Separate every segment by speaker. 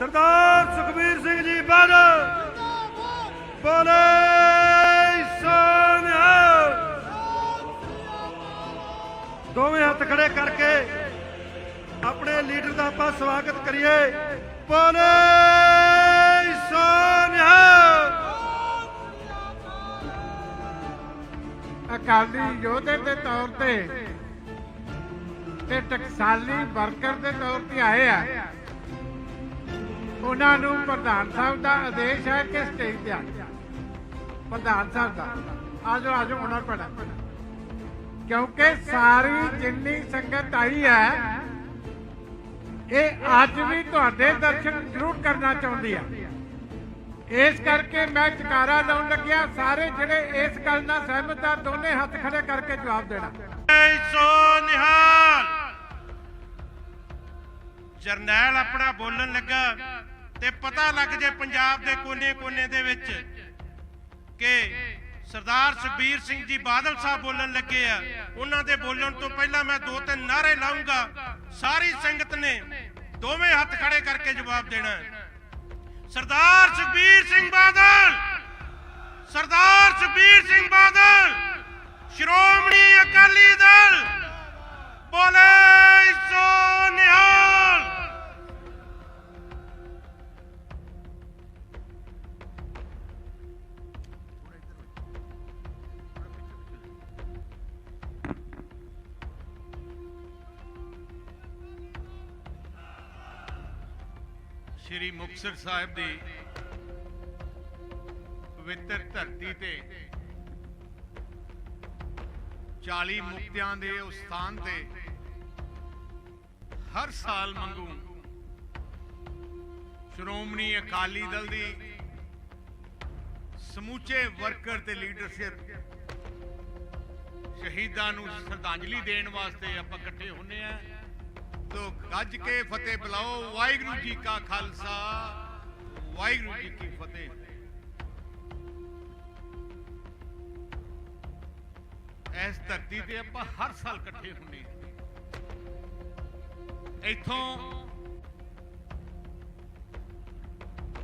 Speaker 1: ਸਰਦਾਰ ਸੁਖਬੀਰ ਸਿੰਘ ਜੀ ਬਾਦਲ ਬੋਲੇ ਸੋਨਿਆ ਦੋਵੇਂ ਹੱਥ ਖੜੇ ਕਰਕੇ ਆਪਣੇ ਲੀਡਰ ਦਾ ਆਪਾਂ ਸਵਾਗਤ ਕਰੀਏ। ਬੋਲੇ ਸੋਨਿਆ
Speaker 2: ਅਕਾਲੀ ਯੋਧੇ ਦੇ ਤੌਰ ਤੇ ਤੇ ਟਕਸਾਲੀ ਵਰਕਰ ਦੇ ਤੌਰ ਤੇ ਆਏ ਆ। ਉਹਨਾਂ ਨੂੰ ਪ੍ਰਧਾਨ ਸਾਹਿਬ ਦਾ ਆਦੇਸ਼ ਹੈ ਕਿ ਸਟੇਜ ਤੇ ਆ ਪ੍ਰਧਾਨ ਸਾਹਿਬ ਦਾ। ਆਜੋ ਆਜੋ ਉਹਨਾਂ ਪੜਾ ਕਿਉਂਕਿ ਸਾਰੀ ਜਿੰਨੀ ਸੰਗਤ ਆਈ ਹੈ, ਇਹ ਅੱਜ ਵੀ ਤੁਹਾਡੇ ਦਰਸ਼ਨ ਜ਼ਰੂਰ ਕਰਨਾ ਚਾਹੁੰਦੀ ਆ। ਇਸ ਕਰਕੇ ਮੈਂ ਚਕਾਰਾ ਲਾਉਣ ਲੱਗਿਆ, ਸਾਰੇ ਜਿਹੜੇ ਇਸ ਗੱਲ ਨਾਲ ਸਹਿਮਤ ਆ, ਦੋਨੇ ਹੱਥ ਖੜੇ ਕਰਕੇ ਜਵਾਬ ਦੇਣਾ।
Speaker 1: ਬੋਲੇ ਸੋਨਿਹਾਲ ਜਰਨੈਲ ਆਪਣਾ ਬੋਲਣ ਲੱਗਾ। ਤੇ ਪਤਾ ਲੱਗ ਜੇ ਪੰਜਾਬ ਦੇ ਕੋਨੇ-ਕੋਨੇ ਦੇ ਵਿੱਚ ਕਿ ਸਰਦਾਰ ਸੁਖਬੀਰ ਸਿੰਘ ਜੀ ਬਾਦਲ ਸਾਹਿਬ ਬੋਲਣ ਲੱਗੇ ਆ। ਉਹਨਾਂ ਦੇ ਬੋਲਣ ਤੋਂ ਪਹਿਲਾਂ ਮੈਂ ਦੋ ਤਿੰਨ ਨਾਰੇ ਲਾਉਂਗਾ ਸਾਰੀ ਸੰਗਤ ਨੇ ਦੋਵੇਂ ਹੱਥ ਖੜੇ ਕਰਕੇ ਜਵਾਬ ਦੇਣਾ ਹੈ। ਸਰਦਾਰ ਸੁਖਬੀਰ ਸਿੰਘ ਬਾਦਲ! ਸਰਦਾਰ ਸੁਖਬੀਰ ਸਿੰਘ ਬਾਦਲ! ਸ਼੍ਰੋਮਣੀ ਅਕਾਲੀ ਦਲ! ਬੋਲੇ ਸੋ ਨਿਹਾਲ
Speaker 3: ਮੁਕਤਸਰ ਸਾਹਿਬ ਦੀ ਪਵਿੱਤਰ ਧਰਤੀ ਤੇ 40 ਮੁਕਤਿਆਂ ਦੇ ਉਸ ਸਥਾਨ ਤੇ ਹਰ ਸਾਲ ਮੰਗੂ ਸ਼੍ਰੋਮਣੀ ਅਕਾਲੀ ਦਲ ਦੀ ਸਮੂਚੇ ਵਰਕਰ ਤੇ ਲੀਡਰਸ਼ਿਪ ਸ਼ਹੀਦਾਂ ਨੂੰ ਸ਼ਰਧਾਂਜਲੀ ਦੇਣ ਵਾਸਤੇ ਆਪਾਂ ਇਕੱਠੇ ਹੁੰਨੇ ਆ ਤੋ ਗੱਜ ਕੇ ਫਤਿਹ ਬੁਲਾਓ। ਵਾਹਿਗੁਰੂ ਜੀ ਕਾ ਖਾਲਸਾ। ਵਾਹਿਗੁਰੂ ਜੀ ਕੀ ਫਤਿਹ। ਇਸ ਧਰਤੀ ਤੇ ਆਪਾਂ ਹਰ ਸਾਲ ਇਕੱਠੇ ਹੁੰਨੇ ਇੱਥੋਂ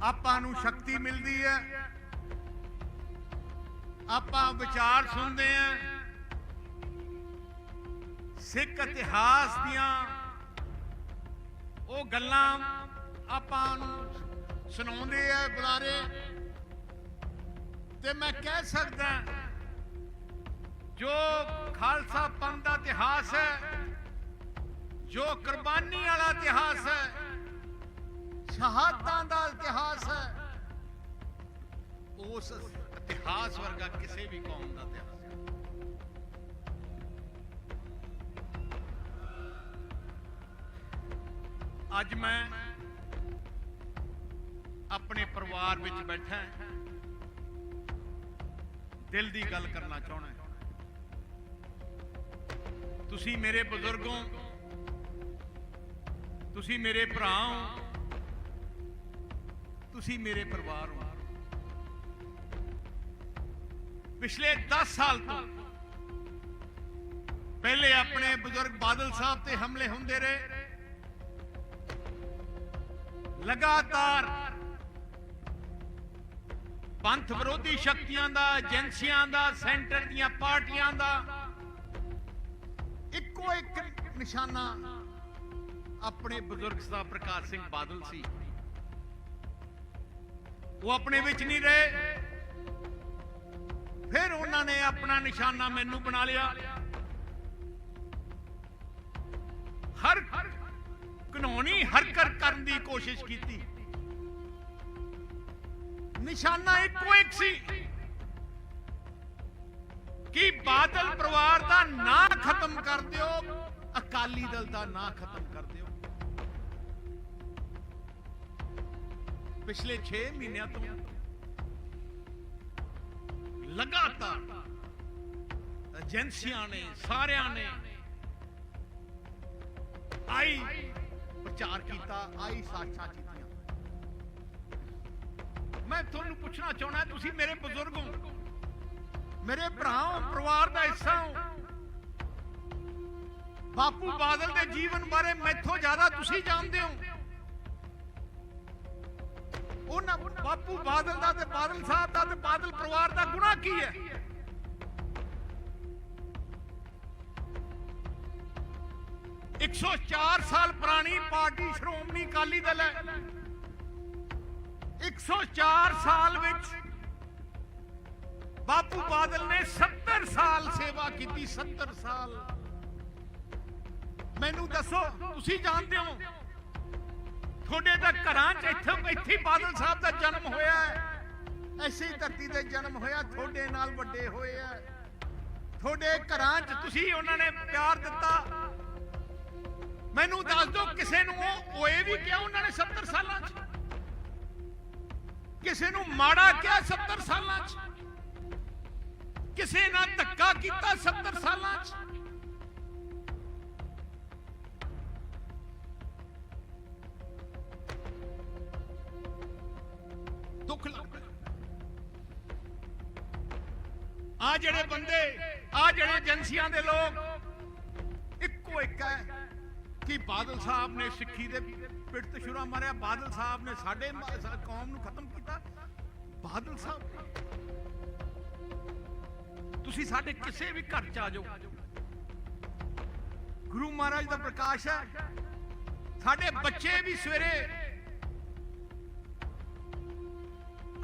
Speaker 3: ਆਪਾਂ ਨੂੰ ਸ਼ਕਤੀ ਮਿਲਦੀ ਹੈ। ਆਪਾਂ ਵਿਚਾਰ ਸੁਣਦੇ ਆ ਸਿੱਖ ਇਤਿਹਾਸ ਦੀਆਂ ਉਹ ਗੱਲਾਂ ਆਪਾਂ ਨੂੰ ਸੁਣਾਉਂਦੇ ਆ ਬੁਲਾਰੇ। ਤੇ ਮੈਂ ਕਹਿ ਸਕਦਾ ਜੋ ਖਾਲਸਾ ਪੰਥ ਦਾ ਇਤਿਹਾਸ ਹੈ, ਜੋ ਕੁਰਬਾਨੀ ਵਾਲਾ ਇਤਿਹਾਸ ਹੈ, ਸ਼ਹਾਦਤਾਂ ਦਾ ਇਤਿਹਾਸ ਹੈ, ਉਸ ਇਤਿਹਾਸ ਵਰਗਾ ਕਿਸੇ ਵੀ ਕੌਮ ਦਾ ਇਤਿਹਾਸ ਅੱਜ ਮੈਂ ਆਪਣੇ ਪਰਿਵਾਰ ਵਿੱਚ ਬੈਠਾ ਦਿਲ ਦੀ ਗੱਲ ਕਰਨਾ ਚਾਹਣਾ ਤੁਸੀਂ ਮੇਰੇ ਬਜ਼ੁਰਗੋਂ ਤੁਸੀਂ ਮੇਰੇ ਭਰਾ ਹੋ। ਤੁਸੀਂ ਮੇਰੇ ਪਰਿਵਾਰ ਹੋ। ਪਿਛਲੇ 10 ਸਾਲ ਤੋਂ ਪਹਿਲੇ ਆਪਣੇ ਬਜ਼ੁਰਗ ਬਾਦਲ ਸਾਹਿਬ ਤੇ ਹਮਲੇ ਹੁੰਦੇ ਰਹੇ। ਲਗਾਤਾਰ ਪੰਥ ਵਿਰੋਧੀ ਸ਼ਕਤੀਆਂ ਦਾ, ਏਜੰਸੀਆਂ ਦਾ, ਸੈਂਟਰ ਦੀਆਂ ਪਾਰਟੀਆਂ ਦਾ ਇੱਕੋ ਇੱਕ ਨਿਸ਼ਾਨਾ ਆਪਣੇ ਬਜ਼ੁਰਗ ਸਾਹਿਬ ਪ੍ਰਕਾਸ਼ ਸਿੰਘ ਬਾਦਲ ਸੀ। ਉਹ ਆਪਣੇ ਵਿੱਚ ਨਹੀਂ ਰਹੇ। ਫਿਰ ਉਹਨਾਂ ਨੇ ਆਪਣਾ ਨਿਸ਼ਾਨਾ ਮੈਨੂੰ ਬਣਾ ਲਿਆ। ਹਰ ਕਾਨੂੰਨੀ ਹਰਕਤ ਕਰਨ ਦੀ ਕੋਸ਼ਿਸ਼ ਕੀਤੀ। ਨਿਸ਼ਾਨਾ ਇੱਕੋ ਇੱਕ ਸੀ ਕਿ ਬਾਦਲ ਪਰਿਵਾਰ ਦਾ ਨਾਂ ਖਤਮ ਕਰ ਦਿਓ, ਅਕਾਲੀ ਦਲ ਦਾ ਨਾਂ ਖਤਮ ਕਰ ਦਿਓ। ਪਿਛਲੇ 6 ਮਹੀਨਿਆਂ ਤੋਂ ਲਗਾਤਾਰ ਏਜੰਸੀਆਂ ਨੇ, ਸਾਰਿਆਂ ਨੇ ਆਈ ਪ੍ਰਚਾਰ ਕੀਤਾ ਆਈ ਸਾਖਾਂ ਕੀਤੀਆਂ। ਮੈਂ ਤੁਹਾਨੂੰ ਪੁੱਛਣਾ ਚਾਹਣਾ ਤੁਸੀਂ ਮੇਰੇ ਬਜ਼ੁਰਗ ਹੋ? ਮੇਰੇ ਭਰਾ ਹੋ ਪਰਿਵਾਰ ਦਾ ਹਿੱਸਾ ਹੋ? ਬਾਪੂ ਬਾਦਲ ਦੇ ਜੀਵਨ ਬਾਰੇ ਮੈਥੋਂ ਜ਼ਿਆਦਾ ਤੁਸੀਂ ਜਾਣਦੇ ਹੋ? ਉਹਨਾਂ ਬਾਪੂ ਬਾਦਲ ਦਾ ਤੇ ਬਾਦਲ ਸਾਹਿਬ ਦਾ ਤੇ ਬਾਦਲ ਪਰਿਵਾਰ ਦਾ ਗੁਨਾਹ ਕੀ ਹੈ? ਇੱਕ ਸੌ ਚਾਰ ਸਾਲ ਪੁਰਾਣੀ ਪਾਰਟੀ ਸ਼੍ਰੋਮਣੀ ਅਕਾਲੀ ਦਲ ਹੈ। 104 ਸਾਲ ਵਿੱਚ ਬਾਪੂ ਬਾਦਲ ਨੇ 70 ਸਾਲ ਸੇਵਾ ਕੀਤੀ 70 ਸਾਲ। ਮੈਨੂੰ ਦੱਸੋ, ਤੁਸੀਂ ਜਾਣਦੇ ਹੋ, ਤੁਹਾਡੇ ਤਾਂ ਘਰਾਂ 'ਚ ਇੱਥੇ ਇੱਥੇ ਬਾਦਲ ਸਾਹਿਬ ਦਾ ਜਨਮ ਹੋਇਆ ਹੈ। ਐਸੀ ਧਰਤੀ ਤੇ ਜਨਮ ਹੋਇਆ, ਤੁਹਾਡੇ ਨਾਲ ਵੱਡੇ ਹੋਏ ਆ ਤੁਹਾਡੇ ਘਰਾਂ 'ਚ ਤੁਸੀਂ ਉਹਨਾਂ ਨੇ ਪਿਆਰ ਦਿੱਤਾ। ਮੈਨੂੰ ਦੱਸ ਦਿਓ, ਕਿਸੇ ਨੂੰ ਉਹ ਹੋਏ ਵੀ ਕਿਹਾ ਉਹਨਾਂ ਨੇ 70 ਸਾਲਾਂ 'ਚ? ਕਿਸੇ ਨੂੰ ਮਾੜਾ ਕਿਹਾ 70 ਸਾਲਾਂ 'ਚ? ਕਿਸੇ ਨਾਲ ਧੱਕਾ ਕੀਤਾ 70 ਸਾਲਾਂ 'ਚ? ਦੁੱਖ ਲੱਗਦਾ ਆ ਜਿਹੜੇ ਬੰਦੇ ਆ ਜਿਹੜੇ ਏਜੰਸੀਆਂ ਦੇ ਲੋਕ, ਇੱਕੋ ਇੱਕ ਹੈ। ਕਿ ਬਾਦਲ ਸਾਹਿਬ ਨੇ ਸਿੱਖੀ ਦੇ ਪਿੱਠ ਤੇ ਛੁਰਾ ਮਾਰਿਆ, ਬਾਦਲ ਸਾਹਿਬ ਨੇ ਸਾਡੇ ਕੌਮ ਨੂੰ ਖਤਮ ਕੀਤਾ। ਬਾਦਲ ਸਾਹਿਬ, ਤੁਸੀਂ ਸਾਡੇ ਕਿਸੇ ਵੀ ਘਰ ਚ ਆ ਜਾਓ। ਗੁਰੂ ਮਹਾਰਾਜ ਦਾ ਪ੍ਰਕਾਸ਼ ਹੈ। ਸਾਡੇ ਬੱਚੇ ਵੀ ਸਵੇਰੇ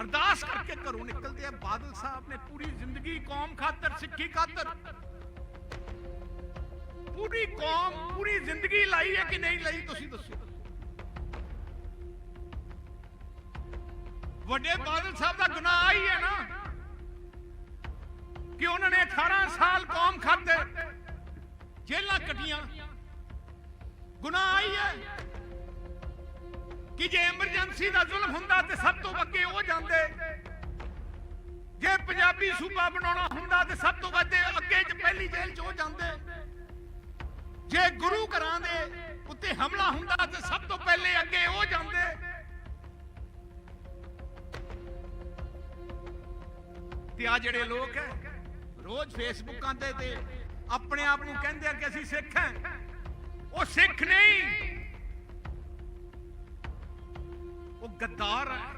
Speaker 3: ਅਰਦਾਸ ਕਰਕੇ ਘਰੋਂ ਨਿਕਲਦੇ ਆ। ਬਾਦਲ ਸਾਹਿਬ ਨੇ ਪੂਰੀ ਜ਼ਿੰਦਗੀ ਕੌਮ ਖਾਤਰ, ਸਿੱਖੀ ਖਾਤਰ ਪੂਰੀ ਕੌਮ, ਪੂਰੀ ਜ਼ਿੰਦਗੀ ਲਾਈ ਹੈ ਕਿ ਨਹੀਂ ਲਾਈ, ਤੁਸੀਂ ਦੱਸੋ। ਵੱਡੇ ਬਾਦਲ ਸਾਹਿਬ ਦਾ ਗੁਨਾਹ ਹੀ ਹੈ ਨਾ ਕਿ ਉਹਨਾਂ ਨੇ 18 ਸਾਲ ਕੌਮ ਖਾਤਰ ਜੇਲਾਂ ਕੱਟੀਆਂ। ਗੁਨਾਹ ਆਈ ਹੈ ਕਿ ਜੇ ਐਮਰਜੈਂਸੀ ਦਾ ਜ਼ੁਲਮ ਹੁੰਦਾ ਤੇ ਸਭ ਤੋਂ ਅੱਗੇ ਉਹ ਜਾਂਦੇ। ਜੇ ਪੰਜਾਬੀ ਸੂਬਾ ਬਣਾਉਣਾ ਹੁੰਦਾ ਤੇ ਸਭ ਤੋਂ ਵੱਧ ਅੱਗੇ ਚ ਪਹਿਲੀ ਜੇਲ੍ਹ ਚ ਉਹ ਜਾਂਦੇ। ਜੇ ਗੁਰੂ ਘਰਾਂ ਦੇ ਉੱਤੇ ਹਮਲਾ ਹੁੰਦਾ ਤੇ ਸਭ ਤੋਂ ਪਹਿਲੇ ਅੱਗੇ ਉਹ ਜਾਂਦੇ। ਤੇ ਆ ਜਿਹੜੇ ਲੋਕ ਹੈ, ਰੋਜ਼ ਫੇਸਬੁੱਕਾਂ ਤੇ ਤੇ ਆਪਣੇ ਆਪ ਨੂੰ ਕਹਿੰਦੇ ਆ ਕਿ ਅਸੀਂ ਸਿੱਖ ਹਾਂ। ਉਹ ਸਿੱਖ ਨਹੀਂ। ਉਹ ਗੱਦਾਰ ਹੈ,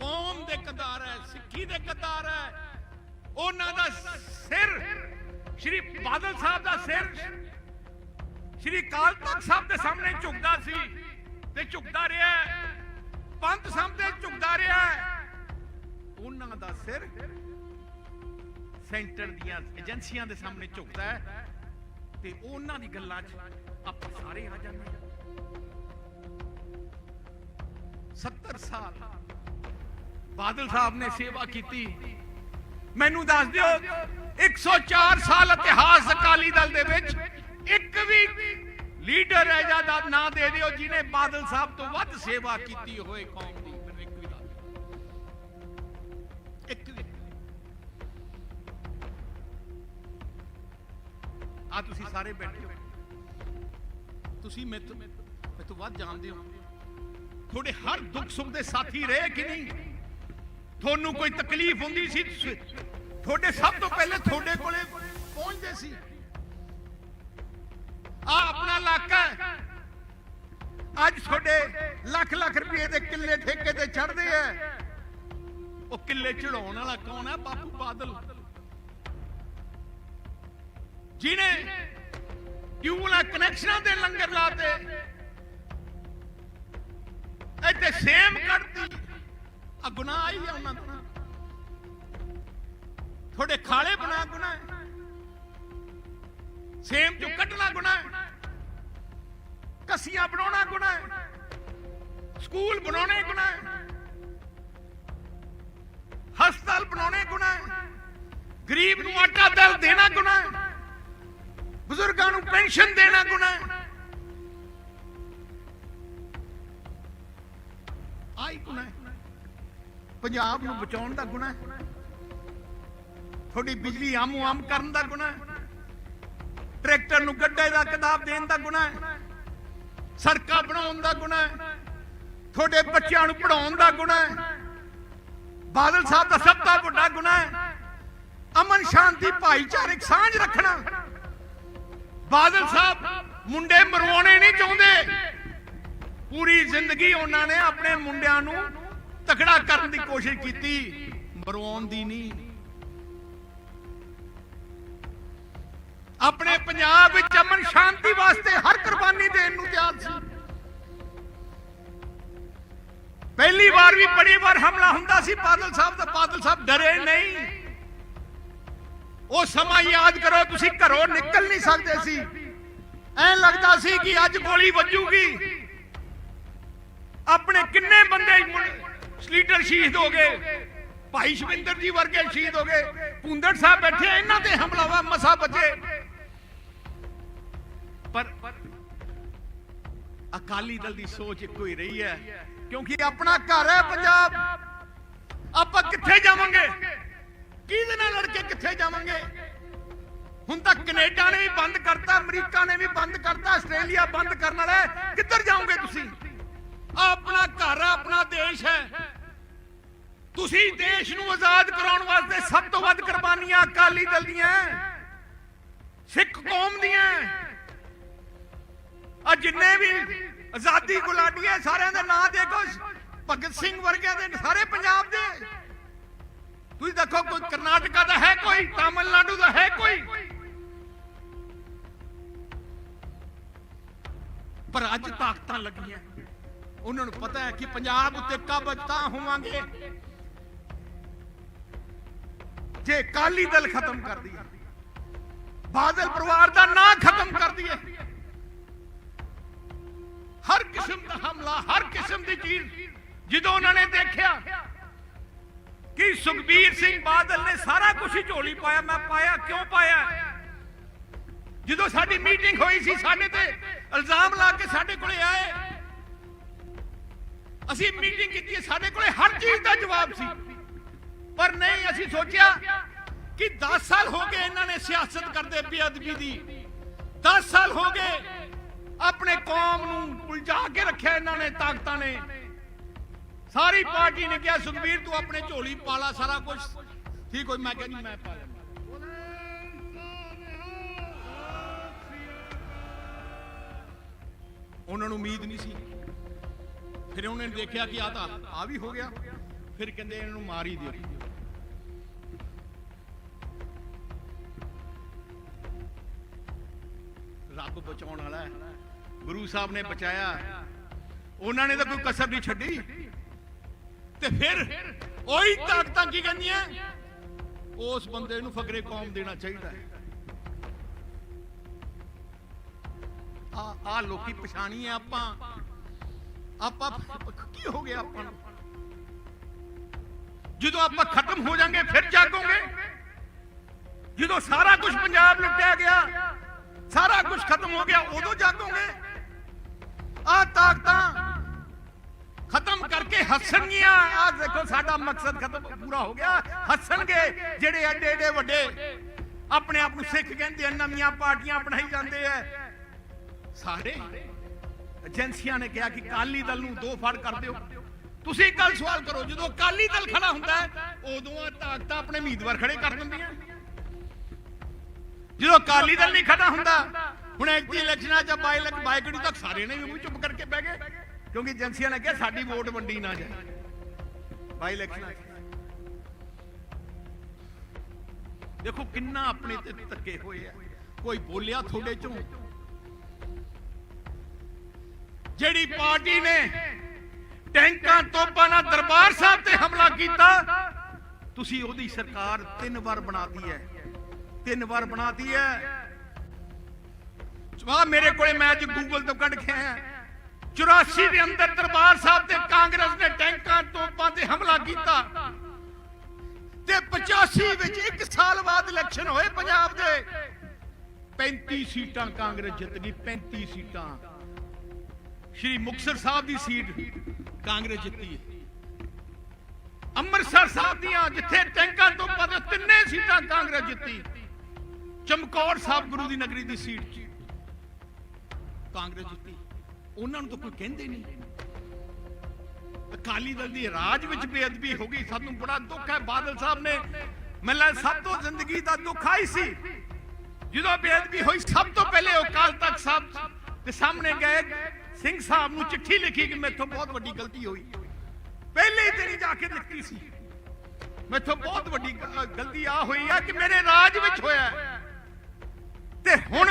Speaker 3: ਕੌਮ ਦੇ ਗੱਦਾਰ ਹੈ, ਸਿੱਖੀ ਦੇ ਗੱਦਾਰ ਹੈ। ਉਹਨਾਂ ਦਾ ਸਿਰ, ਸ਼੍ਰੀ ਬਾਦਲ ਸਾਹਿਬ ਦਾ ਸਿਰ ਸ਼੍ਰੀ ਕਾਲ ਤਖਤ ਸਾਹਿਬ ਦੇ ਸਾਹਮਣੇ ਝੁਕਦਾ ਸੀ ਤੇ ਝੁਕਦਾ ਰਿਹਾ ਪੰਥ ਸਾਹਮਣੇ ਝੁਕਦਾ ਰਿਹਾ ਉਹਨਾਂ ਦਾ ਸਿਰ ਸੈਂਟਰ ਦੀਆਂ ਏਜੰਸੀਆਂ ਦੇ ਸਾਹਮਣੇ ਝੁਕਦਾ ਹੈ ਤੇ ਉਹਨਾਂ ਦੀ ਗੱਲਾਂ 'ਚ ਆਪਾਂ ਸਾਰੇ ਆ ਜਾਂਦੇ ਹਾਂ। 70 ਸਾਲ ਬਾਦਲ ਸਾਹਿਬ ਨੇ ਸੇਵਾ ਕੀਤੀ। ਮੈਨੂੰ ਦੱਸ ਦਿਓ 104 ਸਾਲ ਇਤਿਹਾਸ ਅਕਾਲੀ ਦਲ ਦੇ ਵਿੱਚ ਇੱਕ ਵੀ ਲੀਡਰ ਹੈ ਜਾਂ ਨਾਂ ਦੇ ਦਿਓ ਜਿਨੇ ਬਾਦਲ ਸਾਹਿਬ ਤੋਂ ਵੱਧ ਸੇਵਾ ਕੀਤੀ ਹੋਏ ਕੌਮ ਦੀ। ਮੈਨੂੰ ਇੱਕ ਵੀ ਦੱਸ ਇੱਕ ਵੀ ਆ ਤੁਸੀਂ ਸਾਰੇ ਬੈਠੇ ਹੋ। ਤੁਸੀਂ ਮੇਰੇ ਤੋਂ ਮੇਰੇ ਤੋਂ ਵੱਧ ਜਾਣਦੇ ਹੋ। ਤੁਹਾਡੇ ਹਰ ਦੁੱਖ ਸੁੱਖ ਦੇ ਸਾਥੀ ਰਹੇ ਕਿ ਨਹੀਂ? ਤੁਹਾਨੂੰ ਕੋਈ ਤਕਲੀਫ ਹੁੰਦੀ ਸੀ? ਤੁਹਾਡੇ ਸਭ ਤੋਂ ਪਹਿਲੇ ਤੁਹਾਡੇ ਕੋਲੇ ਪਹੁੰਚਦੇ ਸੀ। ਆ ਆਪਣਾ ਇਲਾਕਾ ਹੈ। ਅੱਜ ਤੁਹਾਡੇ ਲੱਖ ਲੱਖ ਰੁਪਏ ਦੇ ਕਿੱਲੇ ਠੇਕੇ ਤੇ ਚੜਦੇ ਆ। ਉਹ ਕਿੱਲੇ ਚੜਾਉਣ ਵਾਲਾ ਕੌਣ ਹੈ? ਬਾਪੂ ਬਾਦਲ। ਜਿਹਨੇ ਟਿਊਬਲਾ ਕਨੈਕਸ਼ਨਾਂ ਦੇ ਲੰਗਰ ਲਾਤੇ। ਇੱਥੇ ਸੇਮ ਕੱਢਤੀ। ਆ ਗੁਨਾਹ ਹੀ ਆ ਉਹਨਾਂ ਦਾ। ਤੁਹਾਡੇ ਖਾਲੇ ਬਣਾ ਗੁਨਾਹ ਹੈ। ਸੇਮ ਚੋਂ ਕੱਢਣਾ ਗੁਨਾਹ ਹੈ। ਕਸੀਆਂ ਬਣਾਉਣਾ ਗੁਨਾਹ ਹੈ। ਸਕੂਲ ਬਣਾਉਣੇ ਗੁਨਾਹ ਹੈ। ਹਸਪਤਾਲ ਬਣਾਉਣੇ ਗੁਨਾਹ ਹੈ। ਗਰੀਬ ਨੂੰ ਆਟਾ ਦਾਲ ਦੇਣਾ ਗੁਨਾਹ ਹੈ। ਬਜ਼ੁਰਗਾਂ ਨੂੰ ਪੈਨਸ਼ਨ ਦੇਣਾ ਗੁਨਾਹ ਹੈ। ਆਈ ਗੁਨਾਹ ਪੰਜਾਬ ਨੂੰ ਬਚਾਉਣ ਦਾ ਗੁਨਾਹ ਹੈ। ਤੁਹਾਡੀ ਬਿਜਲੀ ਆਮੋ ਆਮ ਕਰਨ ਦਾ ਗੁਨਾਹ ਹੈ। ਟਰੈਕਟਰ ਨੂੰ ਗੱਡੇ ਦਾ ਕਿਤਾਬ ਦੇਣ ਦਾ ਗੁਨਾਹ ਹੈ, ਸੜਕਾਂ ਬਣਾਉਣ ਦਾ ਗੁਨਾਹ ਹੈ, ਤੁਹਾਡੇ ਬੱਚਿਆਂ ਨੂੰ ਪੜਾਉਣ ਦਾ ਗੁਨਾਹ ਹੈ, ਬਾਦਲ ਸਾਹਿਬ ਦਾ ਸਭ ਤੋਂ ਵੱਡਾ ਗੁਨਾਹ ਹੈ, ਅਮਨ ਸ਼ਾਂਤੀ ਭਾਈਚਾਰਕ ਸਾਂਝ ਰੱਖਣਾ। ਬਾਦਲ ਸਾਹਿਬ ਮੁੰਡੇ ਮਰਵਾਉਣੇ ਨਹੀਂ ਚਾਹੁੰਦੇ। ਪੂਰੀ ਜ਼ਿੰਦਗੀ ਉਹਨਾਂ ਨੇ ਆਪਣੇ ਮੁੰਡਿਆਂ ਨੂੰ ਤਕੜਾ ਕਰਨ ਦੀ ਕੋਸ਼ਿਸ਼ ਕੀਤੀ ਮਰਵਾਉਣ ਦੀ ਨਹੀਂ। ਆਪਣੇ ਪੰਜਾਬ ਵਿੱਚ ਅਮਨ ਸ਼ਾਂਤੀ ਵਾਸਤੇ ਹਰ ਕੁਰਬਾਨੀ ਦੇਣ ਨੂੰ ਤਿਆਰ ਸੀ। ਪਹਿਲੀ ਵਾਰ ਵੀ ਬੜੀ ਵਾਰ ਹਮਲਾ ਹੁੰਦਾ ਸੀ, ਬਾਦਲ ਸਾਹਿਬ ਦਾ, ਬਾਦਲ ਸਾਹਿਬ ਡਰੇ ਨਹੀਂ। ਉਹ ਸਮਾਂ ਯਾਦ ਕਰੋ, ਤੁਸੀਂ ਘਰੋਂ ਨਿਕਲ ਨਹੀਂ ਸਕਦੇ ਸੀ। ਐ ਲੱਗਦਾ ਸੀ ਕਿ ਅੱਜ ਗੋਲੀ ਵੱਜੂਗੀ। ਆਪਣੇ ਕਿੰਨੇ ਬੰਦੇ ਲੀਡਰ ਸ਼ਹੀਦ ਹੋ ਗਏ, ਭਾਈ ਸ਼ਵਿੰਦਰ ਜੀ ਵਰਗੇ ਸ਼ਹੀਦ ਹੋ ਗਏ। ਪੁੰਦੜ ਸਾਹਿਬ ਬੈਠੇ, ਇਹਨਾਂ ਤੇ ਹਮਲਾਵਾ ਮਸਾ ਬਚੇ ਪਰ ਅਕਾਲੀ ਦਲ ਦੀ ਸੋਚ ਇੱਕੋ ਹੀ ਰਹੀ ਹੈ, ਕਿਉਂਕਿ ਆਪਣਾ ਘਰ ਹੈ ਪੰਜਾਬ। ਆਪਾਂ ਕਿੱਥੇ ਜਾਵਾਂਗੇ? ਕਿਹਦੇ ਨਾਲ ਲੜ ਕੇ ਕਿੱਥੇ ਜਾਵਾਂਗੇ? ਹੁਣ ਤੱਕ ਕੈਨੇਡਾ ਨੇ ਵੀ ਬੰਦ ਕਰਤਾ, ਅਮਰੀਕਾ ਨੇ ਵੀ ਬੰਦ ਕਰਤਾ, ਆਸਟ੍ਰੇਲੀਆ ਬੰਦ ਕਰਨ ਵਾਲਾ ਕਿੱਧਰ ਜਾਓਗੇ ਤੁਸੀਂ? ਆਹ ਆਪਣਾ ਘਰ ਹੈ, ਆਪਣਾ ਦੇਸ਼ ਹੈ। ਤੁਸੀਂ ਦੇਸ਼ ਨੂੰ ਆਜ਼ਾਦ ਕਰਾਉਣ ਵਾਸਤੇ ਸਭ ਤੋਂ ਵੱਧ ਕੁਰਬਾਨੀਆਂ ਅਕਾਲੀ ਦਲ ਦੀਆਂ ਸਿੱਖ ਕੌਮ ਦੀਆਂ ਆ ਜਿੰਨੇ ਵੀ ਆਜ਼ਾਦੀ ਗੁਲਾਟੀਏ ਸਾਰਿਆਂ ਦੇ ਨਾਂ ਦੇਖੋ, ਭਗਤ ਸਿੰਘ ਵਰਗਿਆਂ ਦੇ ਸਾਰੇ ਪੰਜਾਬ ਦੇ। ਤੁਸੀਂ ਦੇਖੋ, ਕੋਈ ਕਰਨਾਟਕਾ ਦਾ ਹੈ ਕੋਈ, ਤਾਮਿਲਨਾਡੂ ਦਾ ਹੈ ਕੋਈ? ਪਰ ਅੱਜ ਤਾਕਤਾਂ ਲੱਗੀਆਂ। ਉਹਨਾਂ ਨੂੰ ਪਤਾ ਹੈ ਕਿ ਪੰਜਾਬ ਉੱਤੇ ਕਾਬਜ ਤਾਂ ਹੋਵਾਂਗੇ। ਜੇ ਕਾਲੀ ਦਲ ਖਤਮ ਕਰ ਦਈਏ, ਬਾਦਲ ਪਰਿਵਾਰ ਦਾ ਨਾਂ ਖਤਮ ਕਰ ਦਈਏ ਹਰ ਕਿਸਮ ਦਾ ਹਮਲਾ, ਹਰ ਕਿਸਮ ਦੀ ਚੀਜ਼। ਜਦੋਂ ਉਹਨਾਂ ਨੇ ਦੇਖਿਆ ਕਿ ਸੁਖਬੀਰ ਸਿੰਘ ਬਾਦਲ ਨੇ ਸਾਰਾ ਕੁਝ ਹੀ ਝੋਲੀ ਪਾਇਆ, ਮੈਂ ਪਾਇਆ, ਕਿਉਂ ਪਾਇਆ? ਜਦੋਂ ਸਾਡੀ ਮੀਟਿੰਗ ਹੋਈ ਸੀ, ਸਾਡੇ ਤੇ ਇਲਜ਼ਾਮ ਲਾ ਕੇ ਸਾਡੇ ਕੋਲੇ ਆਏ। ਅਸੀਂ ਮੀਟਿੰਗ ਕੀਤੀ ਸਾਡੇ ਕੋਲੇ ਹਰ ਚੀਜ਼ ਦਾ ਜਵਾਬ ਸੀ। ਪਰ ਨਹੀਂ, ਅਸੀਂ ਸੋਚਿਆ ਕਿ 10 ਸਾਲ ਹੋ ਗਏ ਇਹਨਾਂ ਨੇ ਸਿਆਸਤ ਕਰਦੇ ਬੇਅਦਬੀ ਦੀ। 10 ਸਾਲ ਹੋ ਗਏ ਆਪਣੇ ਕੌਮ ਨੂੰ ਉਲਝਾ ਕੇ ਰੱਖਿਆ ਇਹਨਾਂ ਨੇ, ਤਾਕਤਾਂ ਨੇ। ਸਾਰੀ ਪਾਰਟੀ ਨੇ ਕਿਹਾ, ਸੁਖਬੀਰ, ਤੂੰ ਆਪਣੇ ਝੋਲੀ ਪਾਲਾ ਸਾਰਾ ਕੁਝ ਠੀਕ ਹੋਈ, ਮੈਂ ਕਹਿੰਦੀ ਮੈਂ ਪਾ ਲੈਂਦਾ ਉਹਨਾਂ ਨੂੰ ਉਮੀਦ ਨਹੀਂ ਸੀ। ਫਿਰ ਉਹਨੇ ਦੇਖਿਆ ਕਿ ਆ ਤਾਂ ਆ ਵੀ ਹੋ ਗਿਆ। ਫਿਰ ਕਹਿੰਦੇ, ਇਹਨਾਂ ਨੂੰ ਮਾਰ ਹੀ ਦਿਓ। ਰੱਬ ਬਚਾਉਣ ਵਾਲਾ ਹੈ। ਗੁਰੂ ਸਾਹਿਬ ਨੇ ਬਚਾਇਆ। ਉਹਨਾਂ ਨੇ ਤਾਂ ਕੋਈ ਕਸਰ ਨਹੀਂ ਛੱਡੀ। ਤੇ ਫਿਰ ਉਹੀ ਤਾਕਤਾਂ ਕੀ ਕਹਿੰਦੀਆਂ? ਉਸ ਬੰਦੇ ਨੂੰ ਫਕਰੇ ਕੌਮ ਦੇਣਾ ਚਾਹੀਦਾ ਹੈ। ਆ ਆ ਲੋਕੀ ਪਛਾਣੀ ਹੈ ਆਪਾਂ। ਆਪਾਂ ਕੀ ਹੋ ਗਿਆ ਆਪਾਂ ਨੂੰ? ਜਦੋਂ ਆਪਾਂ ਖਤਮ ਹੋ ਜਾਾਂਗੇ, ਫਿਰ ਜਾਗੋਗੇ। ਜਦੋਂ ਸਾਰਾ ਕੁਝ ਪੰਜਾਬ ਲੁੱਟਿਆ ਗਿਆ, ਸਾਰਾ ਕੁਝ ਖਤਮ ਹੋ ਗਿਆ, ਉਦੋਂ ਜਾਗੋਗੇ। ਆ ਤਾਕਤਾਂ ਖਤਮ ਕਰਕੇ ਹੱਸਣਗੀਆਂ। ਆ ਦੇਖੋ, ਸਾਡਾ ਮਕਸਦ ਖਤਮ ਪੂਰਾ ਹੋ ਗਿਆ। ਹੱਸਣਗੇ ਜਿਹੜੇ ਐਡੇ ਐਡੇ ਵੱਡੇ ਆਪਣੇ ਆਪ ਨੂੰ ਸਿੱਖ ਕਹਿੰਦੇ ਨਵੀਆਂ ਪਾਰਟੀਆਂ ਬਣਾਈ ਜਾਂਦੇ ਆ। ਸਾਰੇ ਏਜੰਸੀਆਂ ਨੇ ਕਿਹਾ ਕਿ ਕਾਲੀ ਦਲ ਨੂੰ ਦੋ ਫੜ ਕਰ ਦਿਓ। ਤੁਸੀਂ ਕੱਲ ਸਵਾਲ ਕਰੋ, ਜਦੋਂ ਕਾਲੀ ਦਲ ਖੜਾ ਹੁੰਦਾ ਉਦੋਂ ਆ ਤਾਕਤਾਂ ਆਪਣੇ ਉਮੀਦਵਾਰ ਖੜੇ ਕਰ ਦਿੰਦੀਆਂ। ਜਦੋਂ ਕਾਲੀ ਦਲ ਨਹੀਂ ਖੜਾ ਹੁੰਦਾ ਹੁਣ ਐਕਟੀ ਇਲੈਕਸ਼ਨਾਂ ਚ ਬਾਈ ਇਲੈਕ ਬਾਈਕੜੀ ਤੱਕ ਸਾਰੇ ਨੇ ਵੀ ਮੂੰਹ ਚੁੱਪ ਕਰਕੇ ਬਹਿ ਗਏ। ਕਿਉਂਕਿ ਏਜੰਸੀਆਂ ਨੇ ਕਿਹਾ ਸਾਡੀ ਵੋਟ ਵੰਡੀ ਨਾ ਜਾਏ। ਬਾਈ ਇਲੈਕਸ਼ਨਾਂ ਦੇਖੋ ਕਿੰਨਾ ਆਪਣੇ ਤੇ ਧੱਕੇ ਹੋਏ ਆ। ਕੋਈ ਬੋਲਿਆ ਤੁਹਾਡੇ ਚੋਂ? ਜਿਹੜੀ ਪਾਰਟੀ ਨੇ ਟੈਂਕਾਂ ਤੋਪਾਂ ਨਾਲ ਦਰਬਾਰ ਸਾਹਿਬ ਤੇ ਹਮਲਾ ਕੀਤਾ, ਤੁਸੀਂ ਉਹਦੀ ਸਰਕਾਰ ਤਿੰਨ ਵਾਰ ਬਣਾਤੀ ਹੈ। ਤਿੰਨ ਵਾਰ ਬਣਾਤੀ ਹੈ। ਆ ਮੇਰੇ ਕੋਲੇ ਮੈਂ ਅੱਜ ਗੂਗਲ ਤੋਂ ਕੱਢ ਕੇ ਆਇਆ। 84 ਦੇ ਅੰਦਰ ਦਰਬਾਰ ਸਾਹਿਬ ਤੇ ਕਾਂਗਰਸ ਨੇ ਟੈਂਕਾਂ ਤੋਪਾਂ ਤੇ ਹਮਲਾ ਕੀਤਾ। ਤੇ 85 ਵਿੱਚ ਇੱਕ ਸਾਲ ਬਾਅਦ ਇਲੈਕਸ਼ਨ ਹੋਏ ਪੰਜਾਬ ਦੇ। 35 ਸੀਟਾਂ ਕਾਂਗਰਸ ਜਿੱਤ ਗਈ 35 ਸੀਟਾਂ। ਸ਼੍ਰੀ ਮੁਕਤਸਰ ਸਾਹਿਬ ਦੀ ਸੀਟ ਕਾਂਗਰਸ ਜਿੱਤੀ ਹੈ। ਅੰਮ੍ਰਿਤਸਰ ਸਾਹਿਬ ਦੀਆਂ ਜਿੱਥੇ ਟੈਂਕਾਂ ਤੋਂ ਪਦ ਤਿੰਨੇ ਸੀਟਾਂ ਕਾਂਗਰਸ ਜਿੱਤੀ। ਚਮਕੌਰ ਸਾਹਿਬ ਗੁਰੂ ਦੀ ਨਗਰੀ ਦੀ ਸੀਟ ਕਾਂਗਰਸ ਜਿੱਤੀ ਉਹਨਾਂ ਨੂੰ ਤਾਂ ਕੋਈ ਕਹਿੰਦੇ ਨਹੀਂ। ਅਕਾਲੀ ਦਲ ਦੀ ਰਾਜ ਵਿੱਚ ਬੇਅਦਬੀ ਹੋ ਗਈ, ਸਾਨੂੰ ਬੜਾ ਦੁੱਖ ਹੈ, ਬਾਦਲ ਸਾਹਿਬ ਨੇ ਮੈਨੂੰ ਸਭ ਤੋਂ ਜ਼ਿੰਦਗੀ ਦਾ ਦੁੱਖ ਆਈ ਸੀ। ਜਦੋਂ ਬੇਅਦਬੀ ਹੋਈ, ਸਭ ਤੋਂ ਪਹਿਲੇ ਉਹ ਕਾਲ ਤਖਤ ਸਾਹਿਬ ਦੇ ਸਾਹਮਣੇ ਗਏ। ਸਿੰਘ ਸਾਹਿਬ ਨੂੰ ਚਿੱਠੀ ਲਿਖੀ ਕਿ ਮੇਥੋਂ ਬਹੁਤ ਵੱਡੀ ਗਲਤੀ ਹੋਈ। ਪਹਿਲੇ ਤੇ ਨਹੀਂ ਜਾ ਕੇ ਦਿੱਤੀ ਸੀ। ਮੈਥੋਂ ਬਹੁਤ ਵੱਡੀ ਗਲਤੀ ਆ ਹੋਈ ਆ ਕਿ ਮੇਰੇ ਰਾਜ ਵਿੱਚ ਹੋਇਆ ਤੇ ਹੁਣ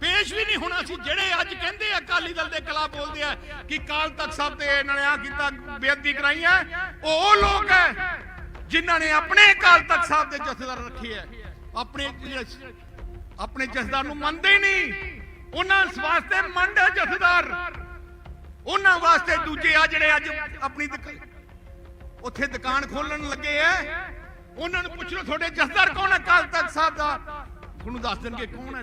Speaker 3: ਪੇਸ਼ ਵੀ ਨਹੀਂ ਹੋਣਾ ਸੀ। ਜਿਹੜੇ ਅੱਜ ਕਹਿੰਦੇ ਆ, ਅਕਾਲੀ ਦਲ ਦੇ ਖਿਲਾਫ ਬੋਲਦੇ ਆ ਕਿ ਕਾਲ ਤਖਤ ਸਾਹਿਬ ਤੇ ਇਹਨਾਂ ਨੇ ਆ ਕੀਤਾ ਬੇਅਦਬੀ ਕਰਾਈ ਹੈ ਉਹ ਲੋਕ ਹੈ ਜਿਨ੍ਹਾਂ ਨੇ ਆਪਣੇ ਅਕਾਲ ਤਖਤ ਸਾਹਿਬ ਦੇ ਜਥੇਦਾਰ ਰੱਖੇ ਆ। ਆਪਣੇ ਆਪਣੇ ਜਥੇਦਾਰ ਨੂੰ ਮੰਨਦੇ ਹੀ ਨਹੀਂ। ਉਹਨਾਂ ਵਾਸਤੇ ਮੰਡ ਜਥੇਦਾਰ। ਉਹਨਾਂ ਵਾਸਤੇ ਦੂਜੇ ਆ ਜਿਹੜੇ ਅੱਜ ਆਪਣੀ ਉੱਥੇ ਦੁਕਾਨ ਖੋਲਣ ਲੱਗੇ ਆ। ਉਹਨਾਂ ਨੂੰ ਪੁੱਛ ਲਓ, ਤੁਹਾਡੇ ਜਥੇਦਾਰ ਕੌਣ ਹੈ ਅਕਾਲ ਤਖਤ ਸਾਹਿਬ ਦਾ। ਤੁਹਾਨੂੰ ਦੱਸ ਦੇਣਗੇ ਕੌਣ ਹੈ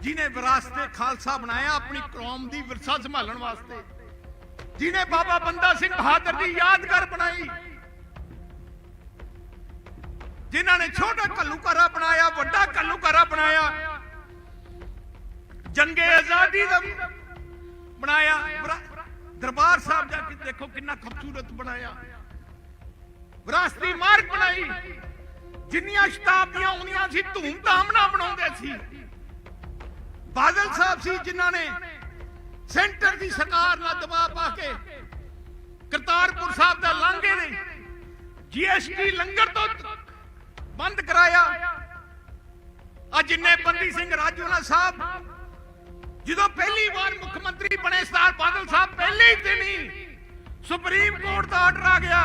Speaker 3: ਜਿਨੇ ਵਿਰਾਸਤੇ ਖਾਲਸਾ ਬਣਾਇਆ ਆਪਣੀ ਕੌਮ ਦੀ ਵਿਰਸਾ ਸੰਭਾਲਣ ਵਾਸਤੇ। ਜਿਨੇ ਬਾਬਾ ਬੰਦਾ ਸਿੰਘ ਬਹਾਦਰ ਦੀ ਯਾਦਗਾਰ ਬਣਾਈ। ਜਿਨ੍ਹਾਂ ਨੇ ਛੋਟਾ ਘੱਲੂਘਾਰਾ ਬਣਾਇਆ, ਵੱਡਾ ਘੱਲੂਘਾਰਾ ਬਣਾਇਆ, ਜੰਗੇ ਆਜ਼ਾਦੀ ਦਾ ਬਣਾਇਆ। ਦਰਬਾਰ ਸਾਹਿਬ ਜਾ ਕੇ ਦੇਖੋ ਕਿੰਨਾ ਖੂਬਸੂਰਤ ਬਣਾਇਆ। ਵਿਰਾਸਤੀ ਮਾਰਗ ਬਣਾਈ। ਜਿੰਨੀਆਂ ਸ਼ਤਾਬਦੀਆਂ ਆਉਂਦੀਆਂ ਸੀ, ਧੂਮ-ਧਾਮ ਨਾਲ ਬਣਾਉਂਦੇ ਸੀ। ਬਾਦਲ ਸਾਹਿਬ ਸੀ ਜਿਨ੍ਹਾਂ ਨੇ ਸੈਂਟਰ ਦੀ ਸਰਕਾਰ ਨਾਲ ਦਬਾਅ ਪਾ ਕੇ ਕਰਤਾਰਪੁਰ ਸਾਹਿਬ ਦਾ ਲਾਂਘੇ ਨੇ ਜੀਐਸਟੀ ਲੰਗਰ ਤੋਂ ਬੰਦ ਕਰਾਇਆ। ਆ ਜਿੰਨੇ ਬੰਦੀ ਸਿੰਘ ਰਾਜੂਲਾ ਸਾਹਿਬ ਜਦੋਂ ਪਹਿਲੀ ਵਾਰ ਮੁੱਖ ਮੰਤਰੀ ਬਣੇ ਸਰਦਾਰ ਬਾਦਲ ਸਾਹਿਬ, ਪਹਿਲੇ ਹੀ ਦਿਨ ਹੀ ਸੁਪਰੀਮ ਕੋਰਟ ਦਾ ਆਰਡਰ ਆ ਗਿਆ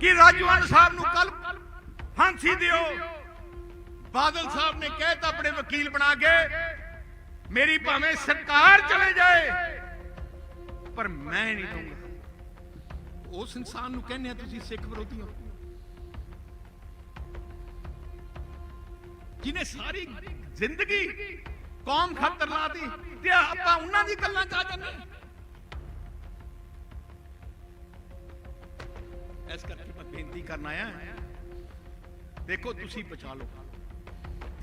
Speaker 3: ਕਿ ਰਾਜੂਆਨ ਸਾਹਿਬ ਨੂੰ ਕੱਲ ਫਾਂਸੀ ਦਿਓ। ਬਾਦਲ ਸਾਹਿਬ ਨੇ ਕਹਿਤਾ ਆਪਣੇ ਵਕੀਲ ਬਣਾ ਕੇ, ਮੇਰੀ ਭਾਵੇਂ ਸਰਕਾਰ ਚਲੇ ਜਾਏ, ਪਰ ਮੈਂ ਨਹੀਂ ਦਊਂਗਾ। ਉਸ ਇਨਸਾਨ ਨੂੰ ਕਹਿੰਦੇ ਆ ਤੁਸੀਂ ਸਿੱਖ ਵਿਰੋਧੀ ਹੋ। ਜਿਨੇ ਸਾਰੀ ਜ਼ਿੰਦਗੀ ਕੌਮ ਖਾਤਰ ਲਾਤੀ ਤੇ ਆਪਾਂ ਉਹਨਾਂ ਦੀ ਗੱਲਾਂ ਚ ਆ ਜਾਂਦੇ ਇਸ ਕਰਕੇ ਮੈਂ ਬੇਨਤੀ ਕਰਨ ਆਇਆ ਦੇਖੋ ਤੁਸੀਂ ਬਚਾ ਲਓ।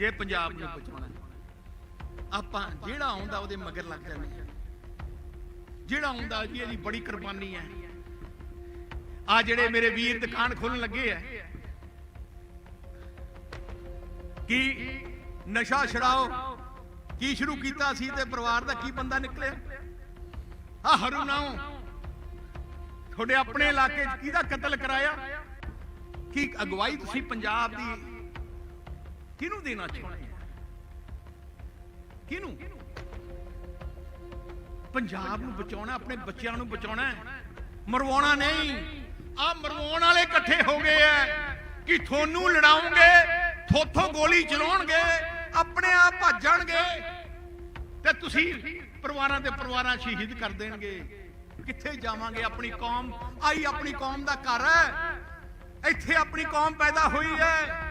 Speaker 3: ਜੇ ਪੰਜਾਬ ਨੂੰ ਬਚਾਉਣਾ ਆਪਾਂ ਜਿਹੜਾ ਆਉਂਦਾ ਉਹਦੇ ਮਗਰ ਲੱਗ ਜਾਂਦੇ ਜਿਹੜਾ ਆਉਂਦਾ ਜੀ, ਇਹਦੀ ਬੜੀ ਕੁਰਬਾਨੀ ਹੈ। ਆ ਜਿਹੜੇ ਮੇਰੇ ਵੀਰ ਦੁਕਾਨ ਖੋਲਣ ਲੱਗੇ ਆ। ਕੀ ਨਸ਼ਾ ਛਡਾਓ? ਕੀ ਸ਼ੁਰੂ ਕੀਤਾ ਸੀ ਤੇ ਪਰਿਵਾਰ ਦਾ ਕੀ ਬੰਦਾ ਨਿਕਲਿਆ? ਆ ਹਰੂਨਾਓ ਤੁਹਾਡੇ ਆਪਣੇ ਇਲਾਕੇ 'ਚ ਕਿਹਦਾ ਕਤਲ ਕਰਾਇਆ? ਕੀ ਅਗਵਾਈ ਤੁਸੀਂ ਪੰਜਾਬ ਦੀ ਕਿਹਨੂੰ ਦੇਣਾ ਚਾਹੁੰਦੇ ਆ ਕਿਹਨੂੰ? ਪੰਜਾਬ ਨੂੰ ਬਚਾਉਣਾ, ਆਪਣੇ ਬੱਚਿਆਂ ਨੂੰ ਬਚਾਉਣਾ ਮਰਵਾਉਣਾ ਨਹੀਂ। ਆ ਮਰਵਾਉਣ ਵਾਲੇ ਇਕੱਠੇ ਹੋ ਗਏ ਐ। ਕਿ ਤੁਹਾਨੂੰ ਲੜਾਉਂਗੇ, ਥੋਥੋਂ ਗੋਲੀ ਚਲਾਉਣਗੇ, ਆਪਣੇ ਆਪ ਭੱਜ ਜਾਣਗੇ। ਤੇ ਤੁਸੀਂ ਪਰਿਵਾਰਾਂ ਦੇ ਪਰਿਵਾਰਾਂ ਸ਼ਹੀਦ ਕਰ ਦੇਣਗੇ। ਕਿੱਥੇ ਜਾਵਾਂਗੇ? ਆਪਣੀ ਕੌਮ, ਆਈ ਆਪਣੀ ਕੌਮ ਦਾ ਘਰ ਹੈ ਇੱਥੇ ਆਪਣੀ ਕੌਮ ਪੈਦਾ ਹੋਈ ਹੈ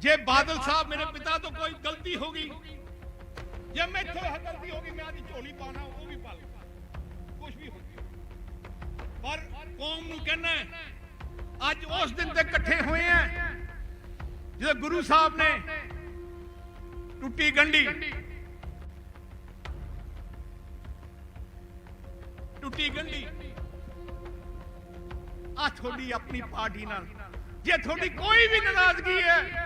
Speaker 3: ਜੇ ਬਾਦਲ ਸਾਹਿਬ ਮੇਰੇ ਪਿਤਾ ਤੋਂ ਕੋਈ ਗਲਤੀ ਹੋ ਗਈ, ਜੇ ਮੈਥੋਂ ਇਹ ਗਲਤੀ ਹੋ ਗਈ, ਮੈਂ ਆਦੀ ਝੋਲੀ ਪਾਣਾ ਉਹ ਵੀ ਪਾ ਲਊਂ ਕੁਝ ਵੀ ਹੋ ਗਿਆ। ਪਰ ਕੌਮ ਨੂੰ ਕਹਿਣਾ ਅੱਜ ਉਸ ਦਿਨ ਤੇ ਇਕੱਠੇ ਹੋਏ ਆ, ਜਦੋਂ ਗੁਰੂ ਸਾਹਿਬ ਨੇ ਟੁੱਟੀ ਗੰਢੀ। ਟੁੱਟੀ ਗੰਢੀ। ਆ ਤੁਹਾਡੀ ਆਪਣੀ ਪਾਰਟੀ ਨਾਲ। ਜੇ ਤੁਹਾਡੀ ਕੋਈ ਵੀ ਨਾਰਾਜ਼ਗੀ ਹੈ